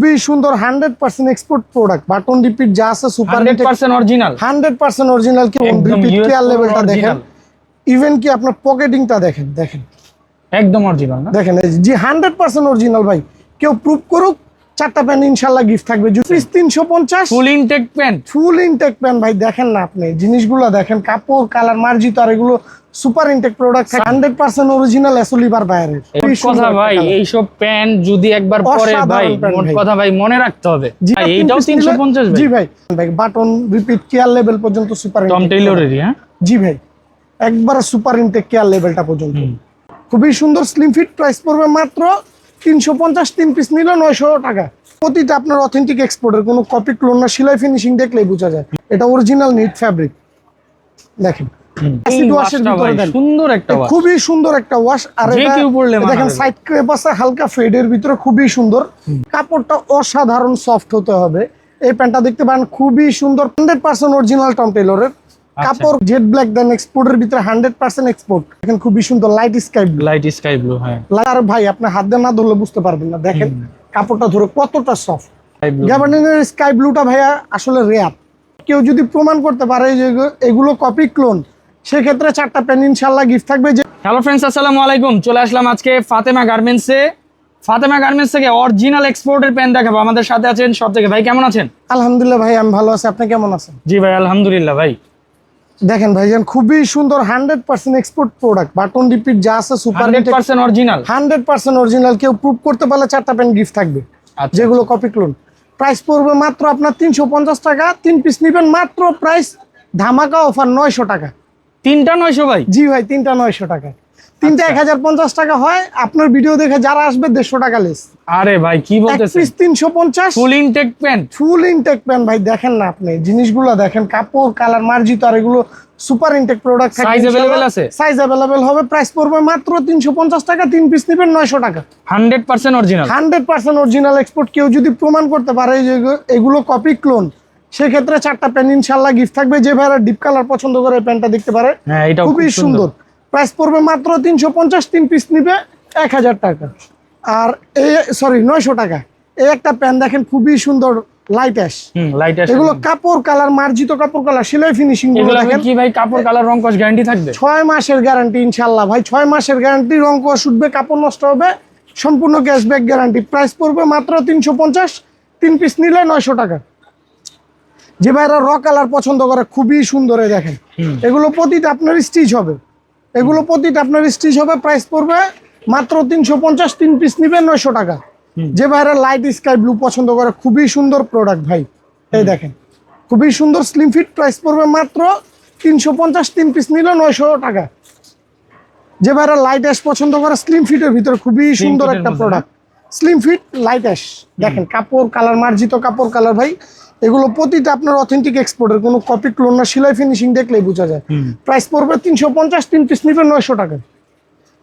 খুবই সুন্দর hundred percent export product button repeat যা আছে super hundred percent original hundred percent original কি রিপিট কেয়ার লেভেলটা দেখেন। ইভেন কি আপনার পকেটিংটা দেখেন দেখেন। একদম অরিজিনাল দেখেন এই জি হান্ড্রেড পার্সেন্ট অরিজিনাল ভাই কেউ প্রুফ করুক চারটা প্যান্ট ইনশাল্লাহ গিফট থাকবে। পিস তিনশো পঞ্চাশ। Full intact pant full intact pant ভাই দেখেন না আপনি জিনিসগুলো দেখেন কাপড় কালার মার্জিত আর এগুলো super intact product hundred percent original এসলিবার বাইরের। কথা ভাই এইসব প্যান্ট যদি একবার পরে ভাই। কথা ভাই মনে রাখতে হবে। এইটাও তিনশো পঞ্চাশ জি ভাই ভাই বাটন রিপিট কেয়ার লেভেল পর্যন্ত সুপার টম টেইলরেরই হ্যাঁ? জি ভাই একবারে সুপার ইনটেক কেয়ার লেভেলটা পর্যন্ত। খুবই সুন্দর স্লিম ফিট প্রাইস পড়বে মাত্র তিনশো পঞ্চাশ তিন পিস নিলে নয়শো টাকা। প্রতিটা আপনার অথেন্টিক এক্সপোর্টের কোনো কপি ক্লোন না সেলাই ফিনিশিং দেখলেই বোঝা যায়। এটা অরিজিনাল নিট ফ্যাব্রিক দেখেন। সুন্দর একটা খুবই সুন্দর একটা ওয়াশ আর দেখেন সাইড ক্রেপ আছে হালকা ফেডের ভিতরে খুবই সুন্দর। কাপড়টা অসাধারণ সফট হতে হবে। এই প্যান্টটা দেখতে পারেন খুবই সুন্দর। হান্ড্রেড পার্সেন্ট অরিজিনাল টম টেলরের। কাপড় জেড ব্ল্যাক দেন এক্সপোর্টের ভিতরে হান্ড্রেড পার্সেন্ট এক্সপোর্ট দেখেন খুবই সুন্দর light sky blue light sky blue হ্যাঁ। আর ভাই আপনি হাত দিয়ে না ধরলে বুঝতে পারবেন না। দেখেন কাপড়টা ধরে কতটা সফট স্কাই গ্যাবার্ডিনের স্কাই ব্লুটা ভাইয়া আসলে রেয়ার কেউ যদি প্রমাণ করতে পারে যে এগুলো কপি ক্লোন সেক্ষেত্রে চারটা প্যান ইনশাল্লাহ গিফট থাকবে। যে হ্যালো ফ্রেন্ডস আসসালামু আলাইকুম। চলে আসলাম আজকে ফাতেমা গার্মেন্টসে ফাতেমা গার্মেন্টস থেকে অরিজিনাল এক্সপোর্টের প্যান্ট দেখাবো। আমাদের সাথে আছেন সব থেকে ভাই কেমন আছেন? আলহামদুলিল্লাহ ভাই আমি ভালো আছি। আপনি কেমন আছেন? জি ভাই আলহামদুলিল্লাহ ভাই। দেখেন ভাইজান খুবই সুন্দর hundred percent export product button repeat যা আছে super percent original hundred percent original কেউ প্রুভ করতে পারলে চারটা প্যান্ট গিফট থাকবে। আচ্ছা যেগুলো কপি ক্লোন প্রাইস পড়বে মাত্র আপনার তিনশো পঞ্চাশ টাকা তিন পিস নেবেন মাত্র প্রাইস ধামাকা অফার নয়শো টাকা। তিনটা নয়শো ভাই? জি ভাই তিনটা নয়শো টাকা। তিনটা আচ্ছা। এক হাজার পঞ্চাশ টাকা হয়। আপনার ভিডিও দেখে যারা আসবে দেড়শো টাকা লেস আরে ভাই কি এক বলতেছেন? পিস তিনশো পঞ্চাশ। Full intact pant full intact pant ভাই দেখেন না আপনি। জিনিসগুলো দেখেন কাপড় কালার মার্জিত আর এগুলো super intact product Size available আছে? সাইজ অ্যাভেলেবেল হবে প্রাইস পড়বে মাত্র তিনশো পঞ্চাশ টাকা তিন পিস নেবেন নয়শো টাকা। Hundred percent original hundred percent original export কেউ যদি প্রমাণ করতে পারে যে এগুলো কপি ক্লোন সেক্ষেত্রে চারটা প্যান্ট ইনশাল্লাহ গিফট থাকবে। যে ভাইরা ডিপ কালার পছন্দ করে এই প্যান্টটা দেখতে পারে হ্যাঁ এটা খুবই সুন্দর। প্রাইস পড়বে মাত্র তিনশো পঞ্চাশ তিন পিস নিবে এক হাজার টাকা। আর এই সরি নয়শো টাকা। এই একটা প্যান্ট দেখেন খুবই সুন্দর লাইট অ্যাশ লাইট এগুলো কাপড় কালার মার্জিত কাপড় কালার সেলাই ফিনিশিং এগুলো কি ভাই কাপড় কালার রং কস গ্যারান্টি থাকবে? ছয় মাসের গ্যারান্টি ইনশাল্লাহ ভাই ছয় মাসের গ্যারান্টি রং কোষ উঠবে কাপড় নষ্ট হবে সম্পূর্ণ ক্যাশব্যাক গ্যারান্টি প্রাইস পড়বে মাত্র তিনশো পঞ্চাশ তিন পিস নিলে নয়শো টাকা। যে ভাইরা র কালার পছন্দ করে খুবই সুন্দর দেখেন। এগুলো প্রতিটা আপনার স্টিচ হবে। এগুলো প্রতিটা আপনার স্টিচ হবে প্রাইস পড়বে মাত্র তিনশো পঞ্চাশ তিন পিস নিবে নয়শো টাকা। যে ভাইরা লাইট স্কাই ব্লু পছন্দ করে খুবই সুন্দর প্রোডাক্ট ভাই। এই দেখেন খুবই সুন্দর স্লিম ফিট প্রাইস পড়বে মাত্র তিনশো পঞ্চাশ তিন পিস নিলে নয়শো টাকা। যে ভাইরা লাইট অ্যাশ পছন্দ করে স্লিম ফিটের ভিতরে খুবই সুন্দর একটা product slim fit light ash দেখেন কাপড় কালার মার্জিত কাপড় কালার ভাই। এগুলো প্রতিটা আপনার অথেন্টিক এক্সপোর্টের কোনো কপি ক্লোন না সেলাই ফিনিশিং দেখলেই বোঝা যায়। প্রাইস পড়বে তিনশো পঞ্চাশ তিন পিস নিবে নয়শো টাকা।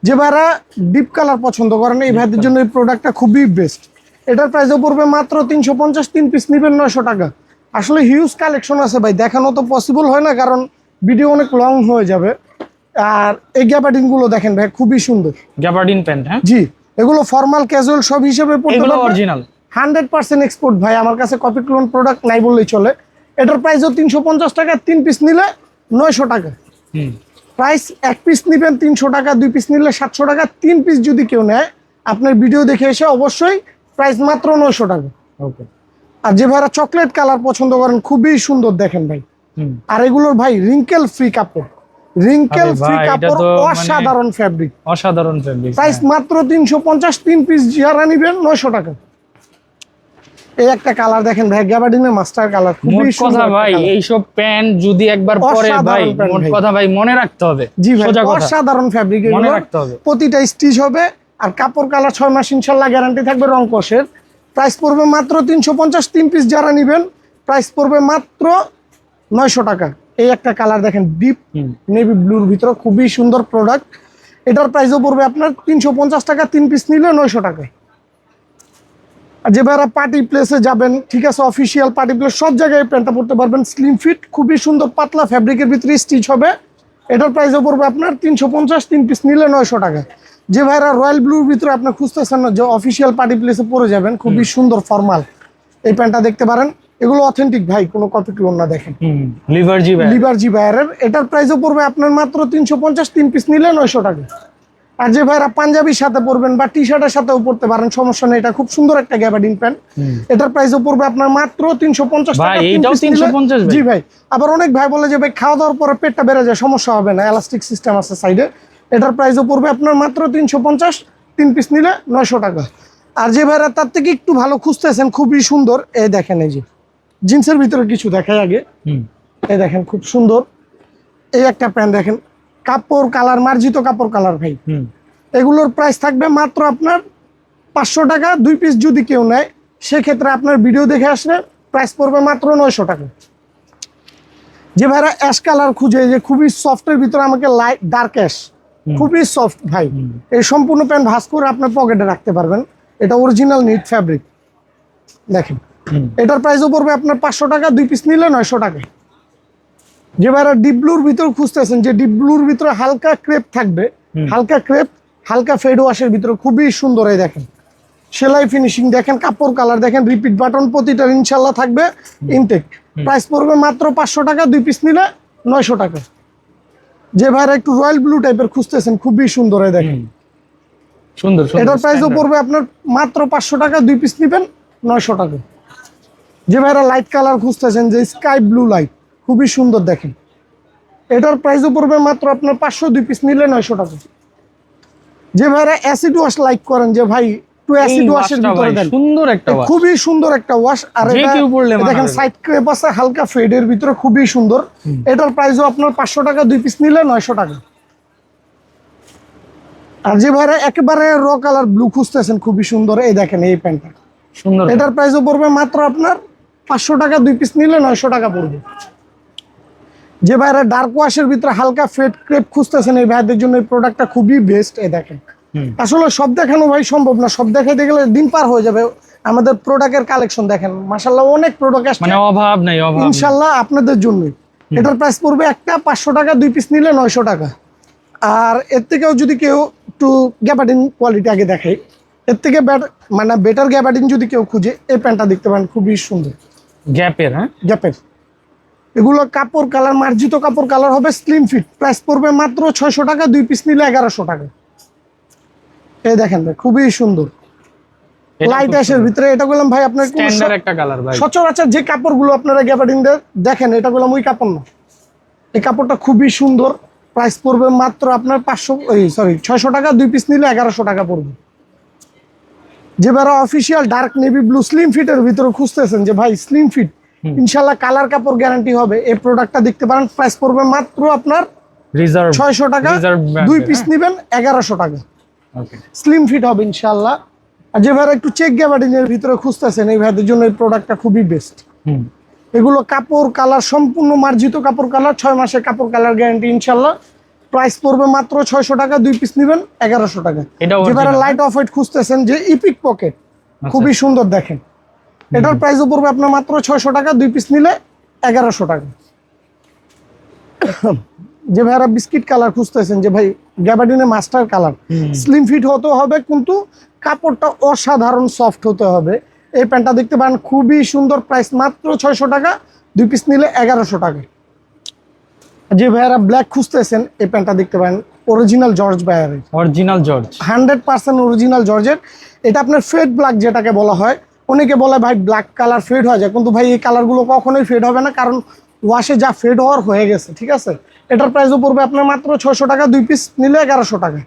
যে ভাইরা ডিপ কালার পছন্দ করেন এই ভাইদের জন্য এই প্রোডাক্টটা খুবই বেস্ট এটার প্রাইসও পড়বে মাত্র তিনশো পঞ্চাশ তিন পিস নিবেন নয়শো টাকা। আসলে হিউজ কালেকশন আছে ভাই দেখানো তো পসিবল হয় না কারণ ভিডিও অনেক লং হয়ে যাবে। আর এই গ্যাপাটিংগুলো দেখেন ভাই খুবই সুন্দর। গ্যাবার্ডিন প্যান্ট হ্যাঁ? জি এগুলো ফর্মাল ক্যাজুয়াল সব হিসেবে পড়তে এগুলো অরিজিনাল হান্ড্রেড পার্সেন্ট এক্সপোর্ট ভাই আমার কাছে কপি ক্লোন প্রোডাক্ট নাই বললেই চলে। এটার প্রাইস প্রাইসও তিনশো পঞ্চাশ টাকা তিন পিস নিলে নয়শো টাকা। প্রাইস এক পিস নেবেন তিনশো টাকা দুই পিস নিলে সাতশো টাকা তিন পিস যদি কেউ নেয় আপনার ভিডিও দেখে এসে অবশ্যই প্রাইস মাত্র নয়শো টাকা। ওকে আর যে ভাইরা চকলেট কালার পছন্দ করেন খুবই সুন্দর দেখেন ভাই। আর এগুলোর ভাই রিঙ্কেল ফ্রি কাপড়। রিঙ্কেল ফ্রি কাপড় মানে- অসাধারণ ফ্যাব্রিক অসাধারণ ফেব্রিক প্রাইস মাত্র তিনশো পঞ্চাশ তিন পিস যারা নিবেন নয়শো টাকা। এই একটা কালার দেখেন ভাই গ্যাবার্ডিনের মাস্টার কালার খুবই কথা ভাই এইসব প্যান্ট যদি একবার পরে ভাই মোট কথা ভাই মনে রাখতে হবে জি ভাই অসাধারণ ফ্যাব্রিক মনে রাখতে হবে। প্রতিটা স্টিচ হবে আর কাপড় কালার ছয় মাস ইনশাল্লাহ গ্যারান্টি থাকবে রং কষের। প্রাইস পড়বে মাত্র তিনশো পঞ্চাশ তিন পিস যারা নেবেন প্রাইস পড়বে মাত্র নয়শো টাকা। এই একটা কালার দেখেন ডিপ নেভি ব্লুর ভিতরে খুবই সুন্দর প্রোডাক্ট এটার প্রাইসও পড়বে আপনার তিনশো পঞ্চাশ টাকা তিন পিস নিলে নয়শো টাকা যে ভাইরা পার্টি প্লেসে যাবেন ঠিক আছে অফিসিয়াল পার্টি প্লেস সব জায়গায় প্যান্টটা পড়তে পারবেন। স্লিম ফিট খুবই সুন্দর পাতলা ফ্যাব্রিকের ভিতরে স্টিচ হবে। এটার প্রাইসও পড়বে আপনার তিনশো পঞ্চাশ তিন পিস নিলে নয়শো টাকা। যে ভাইরা রয়্যাল ব্লুর ভিতরে আপনি খুঁজতেছেন না যে অফিসিয়াল পার্টি প্লেসে পরে যাবেন খুবই সুন্দর ফর্মাল এই প্যান্টটা দেখতে পারেন। এগুলো অথেন্টিক ভাই কোনো কপি ক্লোন না দেখেন। লিভার জি ব্যাগ লিভার জি ভাইয়ারের এটার প্রাইসও পড়বে আপনার মাত্র তিনশো পঞ্চাশ তিন পিস নিলে নয়শো টাকা। আর যে ভাইরা পাঞ্জাবির সাথে পরবেন বা টি শার্টের সাথেও পরতে পারেন সমস্যা নেই। এটা খুব সুন্দর একটা গ্যাবার্ডিন প্যান্ট এটার প্রাইসও পড়বে আপনার মাত্র তিনশো পঞ্চাশ টাকা। তিন এইটাও piece নিলে- 350 ভাই? জি ভাই। আবার অনেক ভাই বলে যে ভাই খাওয়া দাওয়ার পরে পেটটা বেড়ে যায় সমস্যা হবে না। এলাস্টিক সিস্টেম আছে সাইডে এটার প্রাইসও পড়বে আপনার মাত্র তিনশো পঞ্চাশ। তিন পিস নিলে নয়শো টাকা। আর যে ভাইরা তার থেকে একটু ভালো খুঁজতেছেন খুবই সুন্দর। এই দেখেন এই যে জিন্সের ভিতরে কিছু দেখাই আগে। এই দেখেন খুব সুন্দর। এই একটা প্যান্ট দেখেন। কাপড় কালার মার্জিত কাপড় কালার ভাই। এগুলোর প্রাইস থাকবে মাত্র আপনার পাঁচশো টাকা দুই পিস যদি কেউ নেয় সেক্ষেত্রে আপনার ভিডিও দেখে আসলে প্রাইস পড়বে মাত্র নয়শো টাকা। যে ভাইরা অ্যাশ কালার খুঁজে যে খুবই সফটের ভিতরে আমাকে লাইট ডার্ক অ্যাশ খুবই সফট ভাই। এই সম্পূর্ণ প্যান্ট ভাস করে আপনার পকেটে রাখতে পারবেন। এটা অরিজিনাল নিট ফ্যাব্রিক দেখেন। এটার প্রাইসও পড়বে আপনার পাঁচশো টাকা দুই পিস নিলে নয়শো টাকা। যে ভাইরা ডিপ ব্লুর ভিতর খুঁজতেছেন যে ডিপ ব্লুর ভিতরে হালকা ক্রেপ থাকবে। হালকা ক্রেপ হালকা ফেড ওয়াশের ভিতরে খুবই সুন্দর এই দেখেন। সেলাই ফিনিশিং দেখেন কাপড় কালার দেখেন রিপিট বাটন প্রতিটা ইনশাল্লাহ থাকবে ইনটেক প্রাইস পড়বে মাত্র পাঁচশো টাকা দুই পিস নিলে নয়শো টাকা। যে ভাইরা একটু রয়্যাল ব্লু টাইপের খুঁজতেছেন খুবই সুন্দর এই দেখেন। সুন্দর সুন্দর। এটার প্রাইসও পড়বে আপনার মাত্র পাঁচশো টাকা দুই পিস নেবেন নয়শো টাকা। যে ভাইরা লাইট কালার খুঁজতেছেন যে স্কাই ব্লু লাইট খুবই সুন্দর দেখেন। এটার প্রাইসও পড়বে মাত্র আপনার পাঁচশো দুই পিস নিলে নয়শো টাকা। যে ভাইরা অ্যাসিড ওয়াশ লাইক করেন যে ভাই একটু অ্যাসিড ওয়াশের ভিতরে দেন। সুন্দর একটা ওয়াশ খুবই সুন্দর একটা ওয়াশ আর এটা দেখেন মানাবে। সাইড ক্রেপ আছে হালকা ফেডের ভিতরে খুবই সুন্দর। এটার প্রাইসও আপনার পাঁচশো টাকা দুই পিস নিলে নয়শো টাকা। আর যে ভাইরা একেবারে র কালার ব্লু খুঁজতেছেন খুবই সুন্দর। এই দেখেন এই প্যান্টটা। সুন্দর। এটার প্রাইসও পড়বে মাত্র আপনার পাঁচশো টাকা দুই পিস নিলে নয়শো টাকা পড়বে। যে ভাইরা ডার্ক ওয়াশের ভিতরে হালকা ফেড ক্রেপ খুঁজতেছেন এই ভাইদের জন্য এই প্রোডাক্টটা খুবই বেস্ট এই দেখেন। আসলে সব দেখানো ভাই সম্ভব না সব দেখাইতে গেলে দিন পার হয়ে যাবে। আমাদের প্রোডাক্টের কালেকশন দেখেন মাসাল্লাহ অনেক প্রোডাক্ট আসছে। মানে অভাব নাই অভাব নেই। ইনশাল্লাহ আপনাদের জন্যই। এটার প্রাইস পড়বে একটা পাঁচশো টাকা দুই পিস নিলে নয়শো টাকা। আর এর থেকেও যদি কেউ একটু গ্যাবার্ডিন কোয়ালিটি আগে দেখে এর থেকে মানে বেটার গ্যাবার্ডিন যদি কেউ খুঁজে এই প্যান্টটা দেখতে পারেন খুবই সুন্দর। গ্যাপের হ্যাঁ? গ্যাপের এগুলো কাপড় কালার মার্জিত কাপড় কালার হবে স্লিম ফিট প্রাইস পড়বে মাত্র ছয়শো টাকা দুই পিস নিলে এগারোশো টাকা। এই দেখেন ভাই খুবই সুন্দর। লাইট অ্যাশের ভিতরে এটা বললাম ভাই আপনার স্ট্যান্ডার্ড একটা কালার ভাই। সচরাচর যে কাপড়গুলো আপনারা দেখেন এটা বললাম ওই কাপড় না। এই কাপড়টা খুবই সুন্দর। প্রাইস পড়বে মাত্র আপনার পাঁচশো এই সরি ছয়শো টাকা দুই পিস নিলে এগারোশো টাকা পড়বে। যেবার official dark navy blue slim ফিটের ভিতরে খুঁজতেছেন যে ভাই স্লিম ফিট ইনশাল্লাহ কালার কাপড় গ্যারান্টি হবে। এই প্রোডাক্টটা দেখতে পারেন প্রাইস পড়বে মাত্র আপনার রিজার্ভ ছয়শো টাকা। দুই পিস? নেবেন এগারোশো টাকা। ওকে স্লিম ফিট হবে ইনশাল্লাহ আর যে ভাইরা একটু চেক গ্যাবার্ডিনের ভিতরে খুঁজতেছেন এই ভাইদের জন্য এই প্রোডাক্টটা খুবই বেস্ট হুম। এগুলো কাপড় কালার সম্পূর্ণ মার্জিত কাপড় কালার ছয় মাসের কাপড় কালার গ্যারান্টি ইনশাল্লাহ প্রাইস পড়বে মাত্র ছয়শো টাকা দুই পিস নেবেন এগারোশো টাকা। যেবারে লাইট অফ হোয়াইট খুঁজতেছেন যে ইপিক পকেট খুবই সুন্দর দেখেন। এটার প্রাইসও পড়বে আপনার মাত্র ছয়শো টাকা দুই পিস নিলে এগারোশো টাকা। যে ভাইরা বিস্কিট কালার খুঁজতেছেন যে ভাই গ্যাবার্ডিনে মাস্টার কালার স্লিম ফিট হতে হবে কিন্তু কাপড়টা অসাধারণ সফট হতে হবে। এই প্যান্টটা দেখতে পারেন খুবই সুন্দর প্রাইস মাত্র ছয়শো টাকা দুই পিস নিলে এগারোশো টাকা। যে ভাইয়ারা ব্ল্যাক খুঁজতেছেন এই প্যান্টটা দেখতে পারেন original George ভাইয়ারের original George hundred percent original জর্জের এটা আপনার ফেড ব্ল্যাক যেটাকে বলা হয় অনেকে বলে ভাই ব্ল্যাক কালার ফেড হয়ে যায়। কিন্তু ভাই এই কালারগুলো কখনোই ফেড হবে না কারণ ওয়াশে যা ফেড হওয়ার হয়ে গেছে ঠিক আছে? এটার প্রাইসও পড়বে আপনার মাত্র ছয়শো টাকা দুই পিস নিলে এগারোশো টাকা।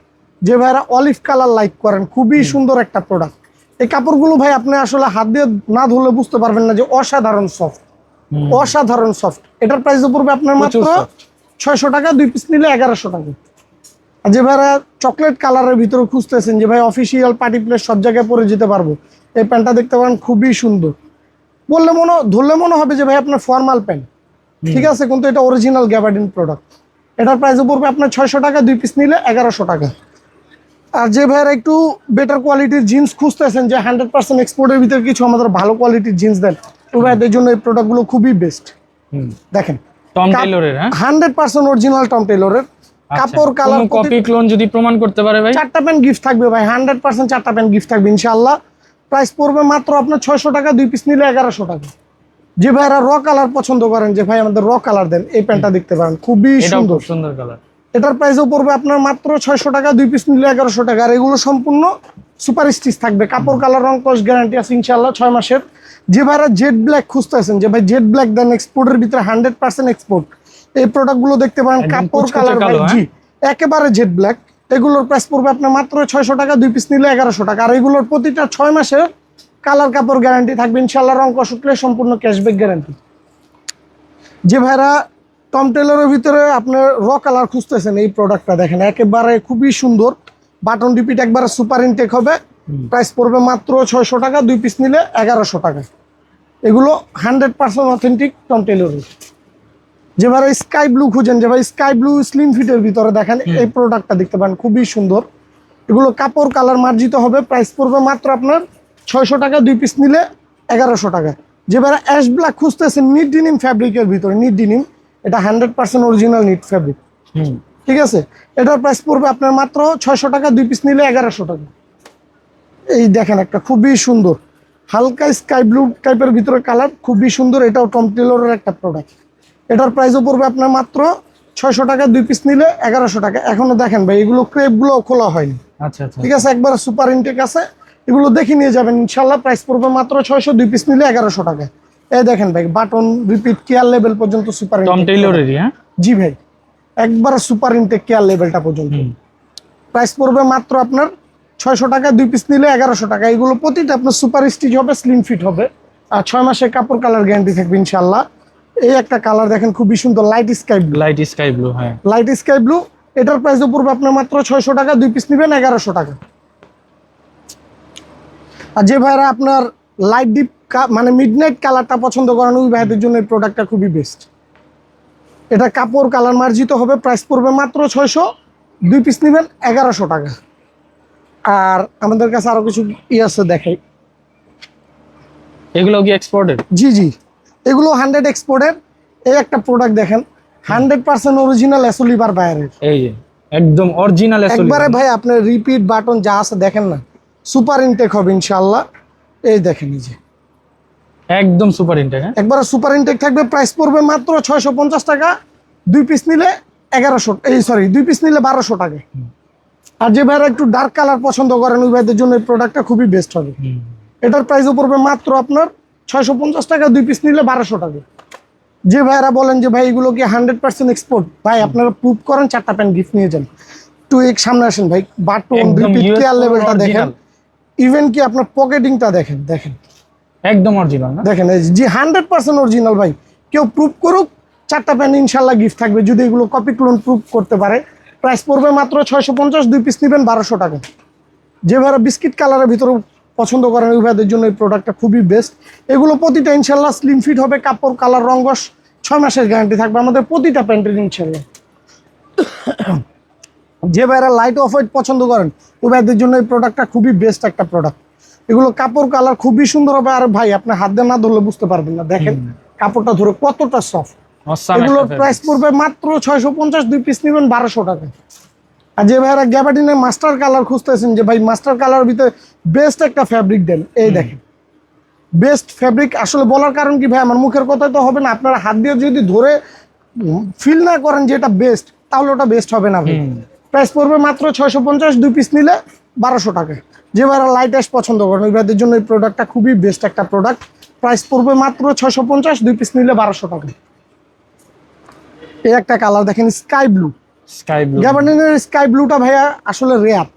যে ভাইরা অলিভ কালার লাইক করেন খুবই সুন্দর একটা প্রোডাক্ট এই কাপড়গুলো ভাই আপনি আসলে হাত দিয়ে না ধরলে বুঝতে পারবেন না যে অসাধারণ সফট অসাধারণ সফট এটার প্রাইসও পড়বে আপনার মাত্র ছয়শো টাকা দুই পিস নিলে এগারোশো টাকা। আর যে ভাইরা চকলেট কালারের ভিতরে খুঁজতেছেন যে ভাই অফিসিয়াল পার্টি প্লেস সব জায়গায় পরে যেতে পারব। এই প্যান্টটা দেখতে পারেন খুবই সুন্দর। বললে মনে ধরলে মনে হবে যে ভাই আপনার ফর্মাল প্যান্ট। ঠিক আছে কিন্তু এটা অরিজিনাল গ্যাবার্ডিন প্রোডাক্ট এটার প্রাইসও পড়বে আপনার ছয়শো টাকা দুই পিস নিলে এগারোশো টাকা। আর যে ভাইরা একটু বেটার কোয়ালিটির জিন্স খুঁজতেছেন যে হান্ড্রেড পার্সেন্ট এক্সপোর্টের ভিতরে কিছু আমাদের ভালো কোয়ালিটির জিন্স দেন তো ভাইদের জন্য এই প্রোডাক্টগুলো খুবই বেস্ট দেখেন টম হ্যাঁ? পার্সেন্ট অরিজিনাল টম টেলরের কাপড় কালার কপি ক্লোন যদি প্রমাণ করতে পারে ভাই? চারটা প্যান্ট গিফট থাকবে ভাই হান্ড্রেড পার্সেন্ট চারটা প্যান্ট গিফট থাকবে ইনশাল্লাহ প্রাইস পড়বে মাত্র আপনার ছয়শো টাকা দুই পিস নিলে এগারোশো টাকা। যে ভাইরা র কালার পছন্দ করেন যে ভাই আমাদের র কালার দেন এই প্যান্টটা দেখতে পারেন। খুবই সুন্দর। সুন্দর কালার এটার প্রাইসও পড়বে আপনার মাত্র ছয়শো টাকা দুই পিস নিলে এগারোশো টাকা। আর এগুলো সম্পূর্ণ সুপার স্টিচ থাকবে। কাপড় কালার রং কস গ্যারান্টি আছে ইনশাল্লাহ ছয় মাসের। যে ভাইরা জেড ব্ল্যাক খুঁজতেছেন যে ভাই জেড ব্ল্যাক দেন এক্সপোর্টের ভিতরে হান্ড্রেড পার্সেন্ট এক্সপোর্ট এই প্রোডাক্টগুলো দেখতে পারেন কাপড় কালার হ্যাঁ? জি একেবারে জেড ব্ল্যাক এগুলোর প্রাইস পড়বে আপনার মাত্র ছয়শো টাকা দুই পিস নিলে এগারোশো টাকা। আর এগুলোর প্রতিটা ছয় মাসের কালার কাপড় গ্যারান্টি থাকবে ইনশাল্লাহ রং উঠলে সম্পূর্ণ ক্যাশব্যাক গ্যারান্টি যে ভাইরা টম টেলরের ভিতরে আপনার র কালার খুঁজতেছেন এই প্রোডাক্টটা দেখেন একেবারে খুবই সুন্দর। বাটন রিপিট একবারে সুপার ইনটেক হবে। প্রাইস পড়বে মাত্র ছয়শো টাকা দুই পিস নিলে এগারোশো টাকা। এগুলো হান্ড্রেড পার্সেন্ট অথেন্টিক টম টেলরের যে ভাই স্কাই ব্লু খুঁজেন যে ভাই স্কাই ব্লু স্লিম ফিটের ভিতরে দেখেন এই প্রোডাক্টটা দেখতে পান খুবই সুন্দর। এগুলো কাপড় কালার মার্জিত হবে প্রাইস পড়বে মাত্র আপনার ছয়শো টাকা দুই পিস নিলে এগারোশো টাকা। যে ভাই অ্যাশ ব্ল্যাক খুঁজতেছেন নিট ডিনিম ফ্যাব্রিকের ভিতরে নিট ডিনিম এটা hundred percent original knit fabric ঠিক আছে? এটার প্রাইস পড়বে আপনার মাত্র ছয়শো টাকা দুই পিস নিলে এগারোশো টাকা। এই দেখেন একটা খুবই সুন্দর হালকা স্কাই ব্লু টাইপের ভিতরে কালার খুবই সুন্দর এটাও টম টেলরের একটা প্রোডাক্ট এটার প্রাইসও পড়বে আপনার মাত্র ছয়শো টাকা দুই পিস নিলে এগারোশো টাকা। এখনও দেখেন ভাই এগুলো ক্রেপগুলো খোলা হয়নি। আচ্ছা আচ্ছা। ঠিক আছে একবার সুপার ইনটেক আছে। এগুলো দেখে নিয়ে যাবেন ইনশাল্লাহ প্রাইস পড়বে মাত্র ছয়শো দুই পিস নিলে এগারোশো টাকা। এই দেখেন ভাই বাটন রিপিট কেয়ার লেভেল পর্যন্ত সুপার হ্যাঁ? জি ভাই একবার সুপার ইনটেক কেয়ার লেভেলটা পর্যন্ত। প্রাইস পড়বে মাত্র আপনার ছয়শো টাকা দুই পিস নিলে এগারোশো টাকা। এগুলো প্রতিটা আপনার সুপার স্টিচ হবে স্লিম ফিট হবে। আর ছয় মাসের কাপড় কালার গ্যারান্টি থাকবে ইনশাল্লাহ এই একটা কালার দেখেন খুবই সুন্দর light sky blue light sky blue হ্যাঁ। লাইট স্কাই ব্লু এটার প্রাইস পড়বে আপনার মাত্র ছয়শো টাকা দুই পিস নেবেন এগারোশো টাকা। আর যে ভাইরা আপনার লাইট ডিপ মানে মিডনাইট কালারটা পছন্দ করেন ওই ভাইদের জন্য এই প্রোডাক্টটা খুবই বেস্ট এটা কাপড় কালার মার্জিত হবে প্রাইস পড়বে মাত্র ছয়শো দুই পিস নেবেন এগারোশো টাকা। আর আমাদের কাছে আরও কিছু ই আছে দেখাই। এগুলো কি এক্সপোর্টেড জি জি। এগুলো হান্ড্রেড এক্সপোর্টের এই একটা প্রোডাক্ট দেখেন হান্ড্রেড পার্সেন্ট অরিজিনাল অ্যাসোলিভার বাইরের। এই যে একদম অরিজিনাল একবারে ভাই আপনার রিপিট বাটন যা আছে দেখেন না সুপার ইনটেক হবে ইনশাল্লাহ এই দেখেন এই যে। একদম সুপার ইনটেক হ্যাঁ? একবারে সুপার ইনটেক থাকবে প্রাইস পড়বে মাত্র ছয়শো পঞ্চাশ টাকা। দুই পিস নিলে এগারোশো এই সরি দুই পিস নিলে বারোশো টাকা। আর যে ভাইরা একটু ডার্ক কালার পছন্দ করেন ওই ভাইদের জন্য এই প্রোডাক্টটা খুবই বেস্ট হবে। এটার প্রাইসও পড়বে মাত্র আপনার ছয়শো পঞ্চাশ টাকা দুই পিস নিলে বারোশো টাকা। যে ভাইরা বলেন যে ভাই এগুলো কি হান্ড্রেড পার্সেন্ট এক্সপোর্ট ভাই আপনারা প্রুভ করেন চারটা প্যান্ট গিফট নিয়ে যান। একটু এক সামনে আসেন ভাই বাটন রিপিট কেয়ার লেভেলটা দেখেন। ইভেন কি আপনার পকেটিংটা দেখেন দেখেন। একদম অরিজিনাল না? দেখেন যে হান্ড্রেড পার্সেন্ট অরিজিনাল ভাই কেউ প্রুভ করুক চারটা প্যান্ট ইনশাল্লাহ গিফট থাকবে। যদি এগুলো কপি ক্লোন প্রুভ করতে পারে প্রাইস পড়বে মাত্র ছয়শো পঞ্চাশ দুই পিস নেবেন বারোশো টাকা। যে ভাইরা বিস্কিট কালারের ভিতরে পছন্দ করেন ওই ভাইদের জন্য এই প্রোডাক্টটা খুবই বেস্ট এগুলো প্রতিটা ইনশাল্লাহ স্লিম ফিট হবে কাপড় কালার রঙ্গস ছয় মাসের গ্যারান্টি থাকবে আমাদের প্রতিটা প্যান্টের ইনশাল্লাহ। যে ভাইরা লাইট অফ হোয়াইট পছন্দ করেন ওই ভাইদের জন্য এই প্রোডাক্টটা খুবই বেস্ট একটা প্রোডাক্ট এগুলো কাপড় কালার খুবই সুন্দর হবে। আর ভাই আপনি হাত দিয়ে না ধরলে বুঝতে পারবেন না। দেখেন কাপড়টা ধরে কতটা সফট এগুলোর প্রাইস পড়বে মাত্র ছয়শো পঞ্চাশ দুই পিস নেবেন বারোশো টাকা। আর যে ভাইরা গ্যাবার্ডিনের মাস্টার কালার খুঁজতেছেন যে ভাই মাস্টার কালার ভিতরে বেস্ট একটা ফ্যাব্রিক দেন এই দেখেন। বেস্ট ফ্যাব্রিক আসলে বলার কারণ কি ভাই? আমার মুখের কথাই তো হবে না। আপনারা হাত দিয়ে যদি ধরে ফিল না করেন যে এটা বেস্ট তাহলে ওটা বেস্ট হবে না ভাই। প্রাইস পড়বে মাত্র ছয়শো পঞ্চাশ দুই পিস নিলে বারোশো টাকা। যে ভাইরা লাইট অ্যাশ পছন্দ করেন ওই ভাইদের জন্য এই প্রোডাক্টটা খুবই বেস্ট একটা প্রোডাক্ট প্রাইস পড়বে মাত্র ছয়শো পঞ্চাশ দুই পিস নিলে বারোশো টাকা। এই একটা কালার দেখেন স্কাই ব্লু স্কাই ব্লু গ্যাবার্ডিনের স্কাই ব্লুটা ভাইয়া আসলে রেয়ার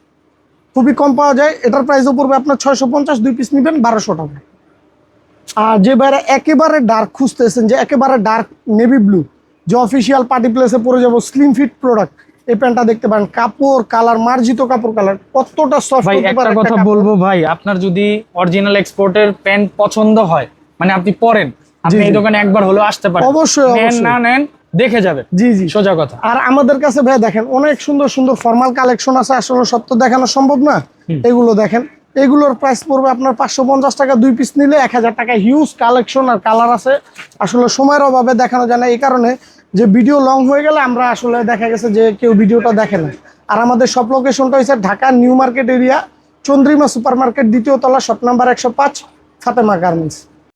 খুবই কম পাওয়া যায়। এটার প্রাইসও পড়বে আপনার ছয়শো পঞ্চাশ দুই পিস নেবেন বারোশো টাকা আর যে ভাইরা একেবারে ডার্ক খুঁজতেছেন যে একেবারে ডার্ক নেভি ব্লু যে অফিসিয়াল পার্টি প্লেসে পরে যাব স্লিম ফিট প্রোডাক্ট এই প্যান্টটা দেখতে পারেন কাপড় কালার মার্জিত কাপড় কালার কতটা সফট ভাই একটা কথা বলব ভাই আপনার যদি অরিজিনাল এক্সপোর্টের প্যান্ট পছন্দ হয় মানে আপনি পরেন আপনি এই দোকানে একবার হলেও আসতে পারেন। অবশ্যই। না নেন দেখে যাবে। জি জি। সোজা কথা। আর আমাদের কাছে ভাই দেখেন অনেক সুন্দর সুন্দর ফর্মাল কালেকশন আছে আসলে সত্য দেখানো সম্ভব না। এগুলো দেখেন এগুলোর প্রাইস পড়বে আপনার পাঁচশো পঞ্চাশ টাকা দুই পিস নিলে এক হাজার টাকা। হিউজ কালেকশন আর কালার আছে। আসলে সময়ের অভাবে দেখানো যায় না এই কারণে যে ভিডিও লং হয়ে গেলে আমরা আসলে দেখা গেছে যে কেউ ভিডিওটা দেখে না। আর আমাদের সব লোকেশনটা হয়েছে Dhaka new market area Chandrima super market দ্বিতীয় তলা শপ নাম্বার একশো পাঁচ ফাতেমা গার্মেন্টস